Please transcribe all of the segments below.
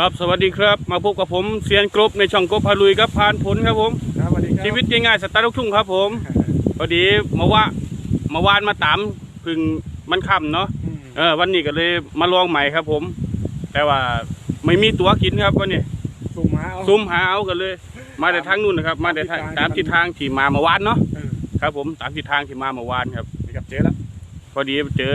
ครับสวัสดีครับมาพบกับผมเซียนกรุ๊ปในช่องกรุ๊ปพาลุยครับพานผลครับผมครับสวัสดีครับชีวิตง่ายๆสไตล์ลูกทุ่งครับผมพอดีมาว่า มาว่านมาตามพึ่งมันค่ำเนาะอืมเออวันนี้ก็เลยมาลองใหม่ครับผม แต่ว่าไม่มีตั๋วกินครับวันนี้สุ่มหาเอาซุ่มหาเอากันเลย มาแต่ทางนู้นนะครับ มาแต่ทางตามทิศทางที่มาเมื่อวานเนาะเออครับผมตามทิศทางที่มาเมื่อวานครับนี่กับเจ๊แล้วพอดีเจอ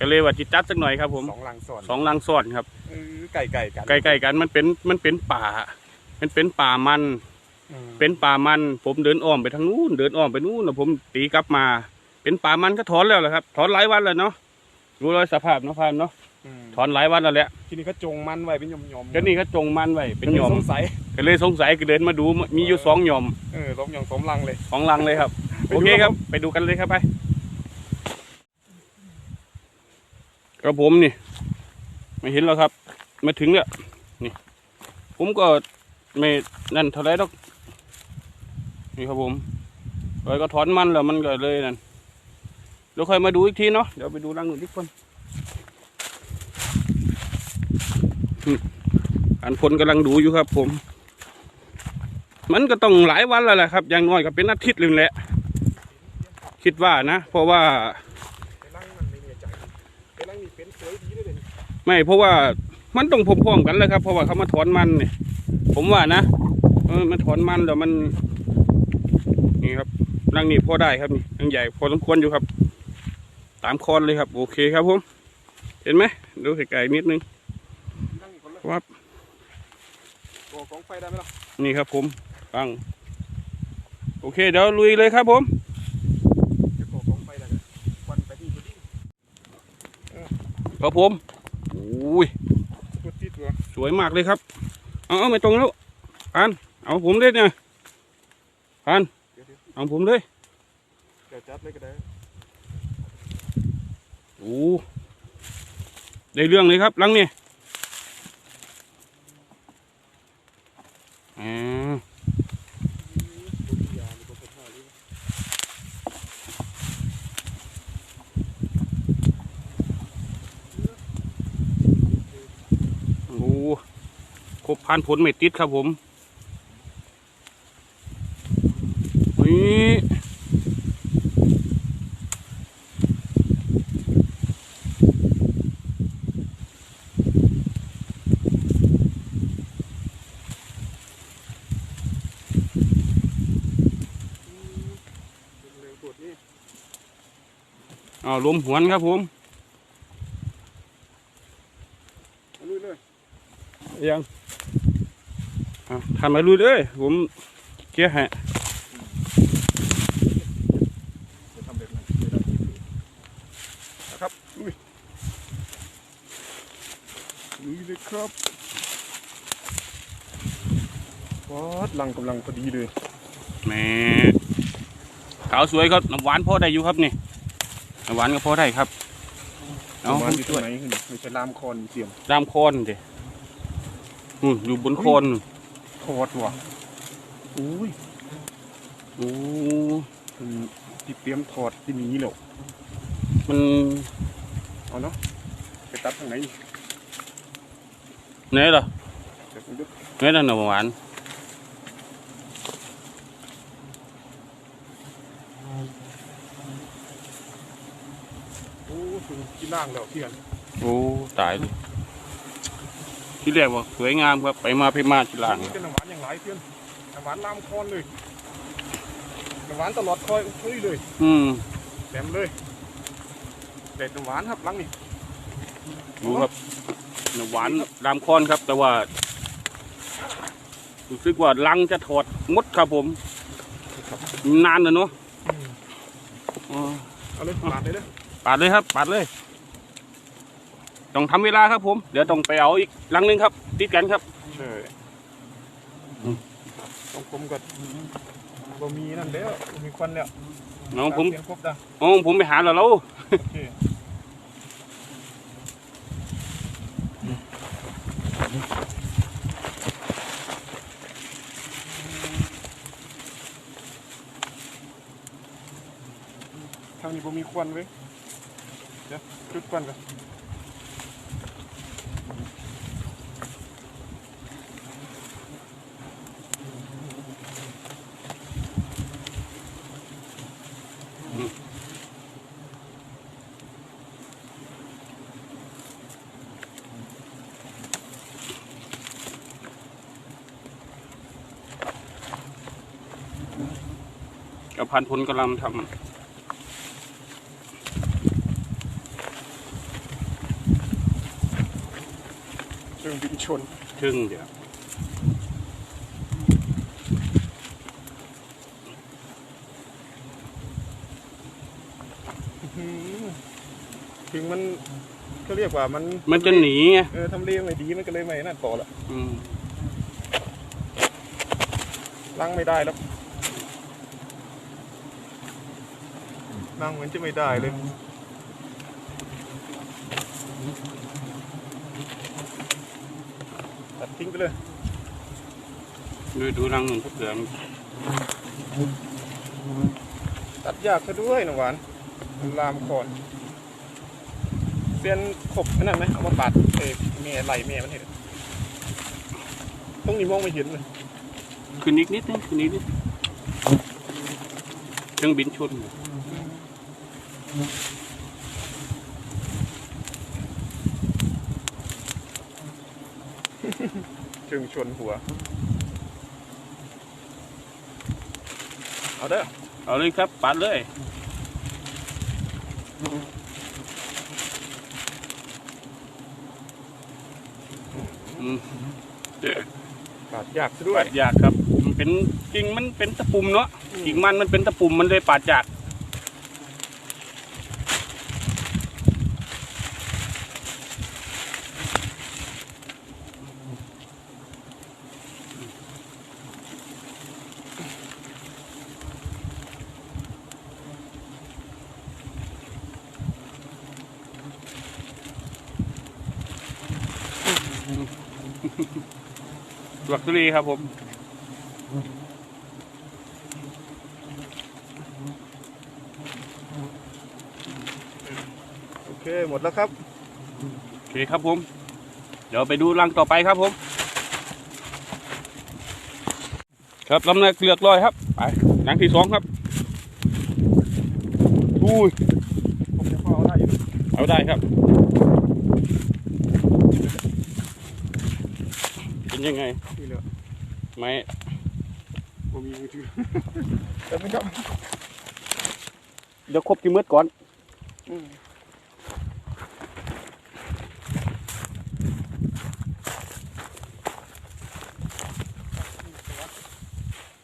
ก็เลยว่าจิตจัดสักหน่อยครับผมสองหลังสอนสองลังซ้อนครับเออไก่ไก่กันใกล้ๆกันมันเป็นมันเป็นป่า มันเป็นป่ามันอืมเป็นป่ามัน ผมเดินอ้อมไปทางนู้นเดินอ้อมไปนู้นแล้วผมตีกลับมา เป็นป่ามันก็ถอนแล้วแหละครับ ถอนหลายวันแล้วเนาะรู้เลยสภาพเนาะพานเนาะมถอนหลายวันแล้วแหละทีนี้เขาจงมันไว้เป็นหยอมๆก็นี่ก็จงมันไว้เป็นหย่อมสงสัยก็เลยสงสัยก็เดินมาดูมีอยู่สองหย่อมเออสมหยอมสมรังเลยสองลังเลยครับไปโอดูเคคครัรับบไปดูกันเลยครับไป กระผมนี่ ไม่เห็นแล้วครับมาถึงแล้วนี่ ผมก็ไม่นั่นเท่าไรดอกนี่ครับผมเลยก็ถอนมันแล้วมันก็เลยนั่นเดี๋ยวค่อยมาดูอีกทีเนาะเดี๋ยวไปดูรังหนึ่งทุกคนอันคนกำลังดูอยู่ครับ ผม มันก็ต้องหลายวันแล้วแหละครับอย่างน้อยก็เป็นอาทิตย์หนึ่งแหละ คิดว่านะ เพราะว่า ไม่เพราะว่ามันต้องพร้อมๆกันเลยครับ เพราะว่าเขามาถอนมันเนี่ยผมว่านะเออมันถอนมันแล้วมันนี่ครับรังนี่พอได้ครับนี่รังใหญ่พอสมควรอยู่ครับ ตามคอนเลยครับ โอเคครับผม เห็นไหมดูไกลๆนิดนึงรังนี่คนละครับโอ้กองไฟได้ไหมล่ะนี่ครับผมตั้งโอเค เดี๋ยวลุยเลยครับผมจะโกกองไฟได้ไหมควันไปที่พุดดิ้งครับผม อุ้ยพุดที่ตัวสวยมากเลยครับ เอาเอาไม่ตรงแล้วพันเอาผมเลยเนี่ยพันเดี๋ยวเดี๋ยวเอาผมเลยเดี๋ยวจัดเลยก็ได้โอ้ได้เรื่องเลยครับหลังนี่อ่า พุดที่ยามีคนพาด้วย โอ้ ครบพันผลไม่ติดครับผมนี่เร็วปวดนี่เอาลมหวนครับผม เอาลุยเลย ยังอะทำมาลุยเลยผมเกี้ยร์ฮะจะทำแบบนั้นเดี๋ยวเราคิดดูนะครับลุยลุยเลยครับวัดลังกำลังพอดีเลยแหม่ขาวสวยครับน้ำหวานพอได้อยู่ครับนี่น้ำหวานก็พอได้ครับเอาเอาผมามอยู่ตรช่งวยไหนขึ้นไม่ใช่ลามคอนเสียมตามโคนเด นู่นอยู่บนโคนนู่นโคตรว่ะอุ้ยโอ้คือที่เตรียมถอดที่นี้แล้วมันเอาเนาะไปตัดทางไหนอีกไหนล่ะเดี๋ยวผมดูไหนล่ะน้ำหวานโอ้ถึงที่ล่างแล้วเพียนโอ้ตายเลย ที่แรกว่าสวยงามครับไปมาไปมาทีหลังนี่เป็นน้ำหวานอย่างไรเพียนน้ำหวานลามคอนเลยน้ำหวานตลอดคอยอุ้ยเลย อืมแหลมเลยเด็ดน้ำหวานครับลังนี่ดูครับน้ำหวานรามคอนครับ แต่ว่ารู้สึกว่าลังจะถอดหมดครับผม นานเลยเนาะอ๋อเอาเลยปาดเลยเด้อปาดเลยครับปาดเลย ต้องทำเวลาครับผม เดี๋ยวต้องไปเอาอีกลังหนึงครับ ติดกันครับใช่อืมต้องผมก็บ่มีนั่นแล้วบ่มีควันแล้วน้องผมเปลี่ยนครบจ้ะน้องผมไปหาแล้วเราโอเคทางนี้ผมมีควันเว้ยเดี๋ยวจุดควันก่อน พันพลกำลังทเชิงบินชนำทึ่งเดี๋ยวอืมถึงมันก็เรียกว่ามันมันจะหนีไงเออทำเลไม่ดีมันก็เลยไม่นั่นต่อละอืมล้างไม่ได้แล้ว ล้างเหมือนจะไม่ได้เลยตัดทิ้งไปเลยดูดูรังหนึ่งทุกเดือนตัดยากซะด้วยน้องหวานมันลามคอนเซียนขบนั่นไหมเอามาปาดเอเมียไหลเมียมันเห็นตรงนี้มองไม่เห็นเลยขึ้นอีกนิดนึงขึ้นอีกนิดเครื่องบินชน จึงชนหัว เอาเด้อ เอาเลยครับ ปัดเลยอืมปาดยากซะด้วยปาดยากครับมันเป็นกิ่งมันเป็นตะปุ่มเนาะ กิ่งมันมันเป็นตะปุ่มมันเลยปาดยาก สวัสดีครับผมโอเคหมดแล้วครับโอเคครับผม เดี๋ยวไปดูรังต่อไปครับผม ครับลำนาเกลือกลอยครับไปรังที่สองครับอุ้ยผมจะเข้าเอาได้อยู่เอาได้ครับ เป็ นยังไงนี่เลยไม้ผมมีมือถือแต่ไม่ครับเดี๋ยวครบกี่มืดก่อนอืม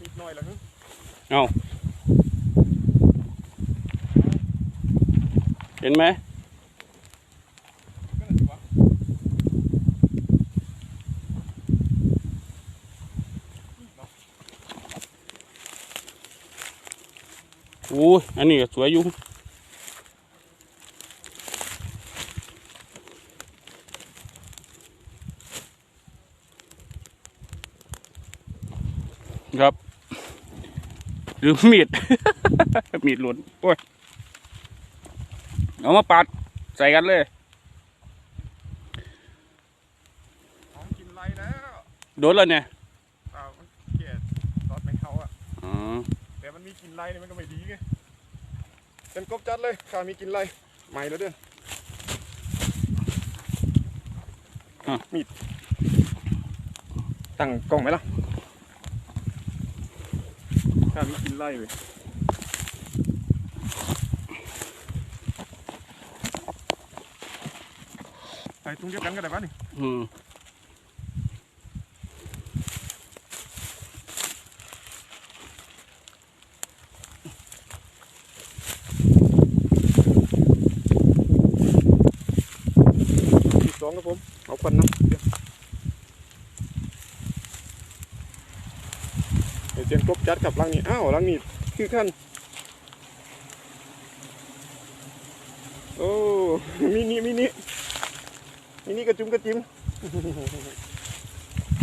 นิดหน่อยแล้วฮึเอาเห็นไหม ก็นั่นสิวะ อู้ยอันนี้ก็สวยอยู่ครับ หรือมีด มีดหล่นโอ้ย เอามาปัด ใส่กันเลย ของกินไรแล้วโดนแล้วเนี่ยอ้าวมันเกลียดรอดไม่เข้าอะ อ๋อ แต่มันมีกลินไรเนี่ยมันก็ไม่ดีไง เป็นกบจัดเลยข้ามีกลินไรใหม่แล้วเด้ออะมีดตั้งกล้องไหมล่ะข้ามีกลินไรเว้ยใส่ตรงเดียวกันก็ได้ปะนี่อืม อีกสองครับผม เอาควันน้ำเดี๋ยวเดี๋ยวเสียงกบจัดกับลังนี้ อ้าวลังนี้คือขั้นโอ้มินิมินิมินิกระจุมกระจิม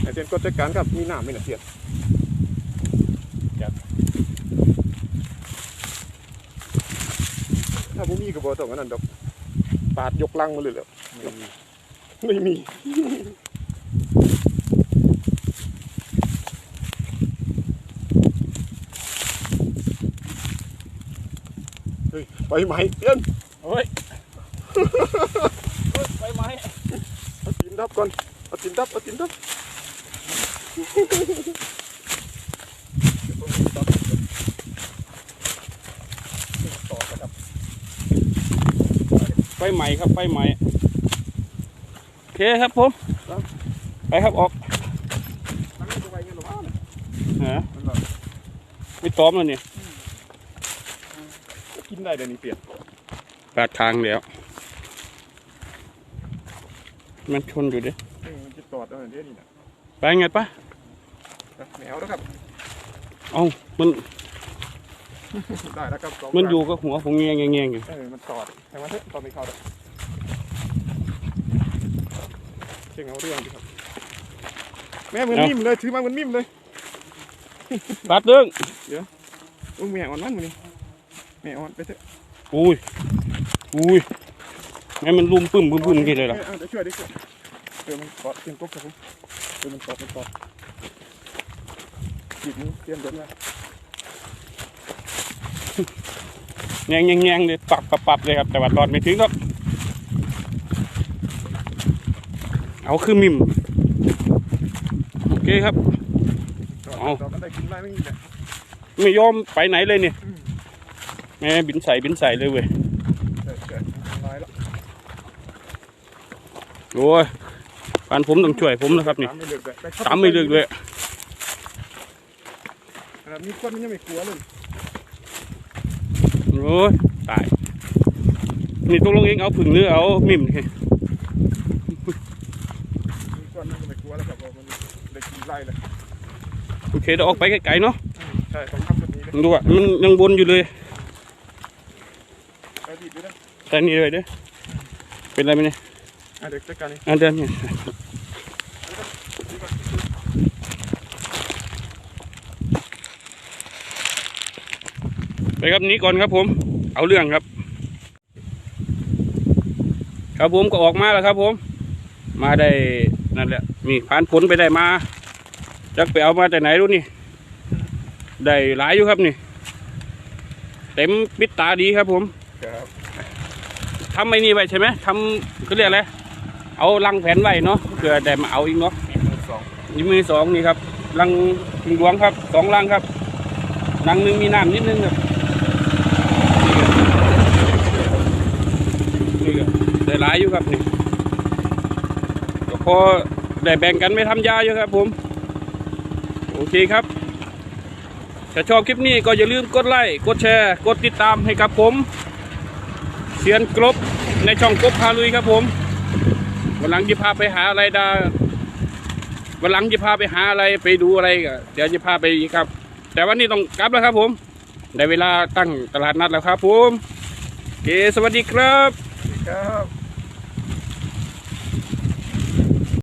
ไอเสียงกดจัดการครับมีหนามไหมนะเสียนจัดถ้าผมมีกระบอกต้องอันนั้นดอกปาดยกลังมาเลยเหรอ ไม่มี เฮ้ยไปไหมเพื่อนเฮ้ยไปไหมตินดับก่อนตินดับตินดับไปใหม่ครับไปใหม่ เคครับผม ไปครับออกมันไม่ตัวไปเงี้ยหรอวะฮะมันแบบไม่ตอมแล้วเนี่ยกินได้เดี๋ยวนี้เปลี่ยนปาดทางแล้ว มันชนอยู่ดิเออมันจะตอดเอาเดี๋ยวนี้นะไปไงปะแมวแล้วครับเอ้ามันได้แล้วครับสงมันอยู่กับหัวผมเงี้ยงเงี้ยงอยู่เออมันตอดแต่ว่าเถอะตอดไม่เข้าดอก เชิงเอาเรื่องดิครับ แม่เหมือนนิ่มเลยถือมาเหมือนนิ่มเลยปาดเรื่องอุ้งแม่อ่อนมันมือนี่แม่อ่อนไปเถอะอุ้ยอุ้ยแม่มันรุมปึ้มปึ้มปึ้มกี่เลยล่ะออเดี๋ยวช่วยเดี๋ยวช่วยเดี๋ยวมันตอดเตรียมกุ๊กครับผมเดี๋ยวมันตอดมันตอดจีบนี้เตรียมเดินมาแงงแงงแงงเลยปับปับปับเลยครับแต่ว่าตอนไม่ถึงครับ เอาคือมิม โอเคครับตอดเอาตอดมันได้กินได้ไม่มีแหละไม่ยอมไปไหนเลยเนี่ยแม่บินใส่บินใส่เลยเว้ยเออเกิดลายแล้วโอ้ยปานผมต้องช่วยผมนะครับนี่ตามไม่เลือกเลยแต่เข้ตามไม่เลือกเลยขนาดมีคนมันยังไม่กลัวเลยโอ้ยตาย นี่ตกลงเองเอาผึ่งหรือเอามิมนี่มีคนมันก็ไม่กลัวแล้วครับเพราะมันได้กินไล่เลย โอ เคเดี๋ยวออกไปไกลๆเนาะใช่ต้องทำแบบนี้เลยดูอะมันยังวนอยู่เลยไปดีดด้วยนะแต่นี่เลยเด้อเป็นไรไหมเนี่ยอะเด็กจัดการนี่อันเดินเนี่ยไปครับนี้ก่อนครับผม เอาเรื่องครับ ครับผมก็ออกมาแล้วครับผม มาได้นั่นแหละนี่ผ่านผลไปได้มา จักไปเอามาแต่ไหนรู้นี่ ได้หลายอยู่ครับนี่ เต็มปิดตาดีครับผมครับทำไอ้นี่ไว้ใช่ไหมทำเขาเรียกอะไร เอาลังแผนไว้เนาะเพื่อได้มาเอาอีกเนาะมีมือสองนี่มือสองนี่ครับลังหลวงครับสองลังครับลังหนึ่งมีน้ำนิดนึงครับนี่ก็ได้หลายอยู่ครับนี่ก็พอได้แบ่งกันไม่ทำยาอยู่ครับผม โอเคครับ ถ้าชอบคลิปนี้ก็อย่าลืมกดไลค์ กดแชร์ กดติดตามให้กับผม เสียนกรบในช่องกบพาลุยครับผมวันหลังจะพาไปหาอะไรดาวันหลังจะพาไปหาอะไรไปดูอะไรก็เดี๋ยวจะพาไปอีกครับ แต่วันนี้ต้องกลับแล้วครับผมได้เวลาตั้งตลาดนัดแล้วครับผม โอเค สวัสดีครับ ครับ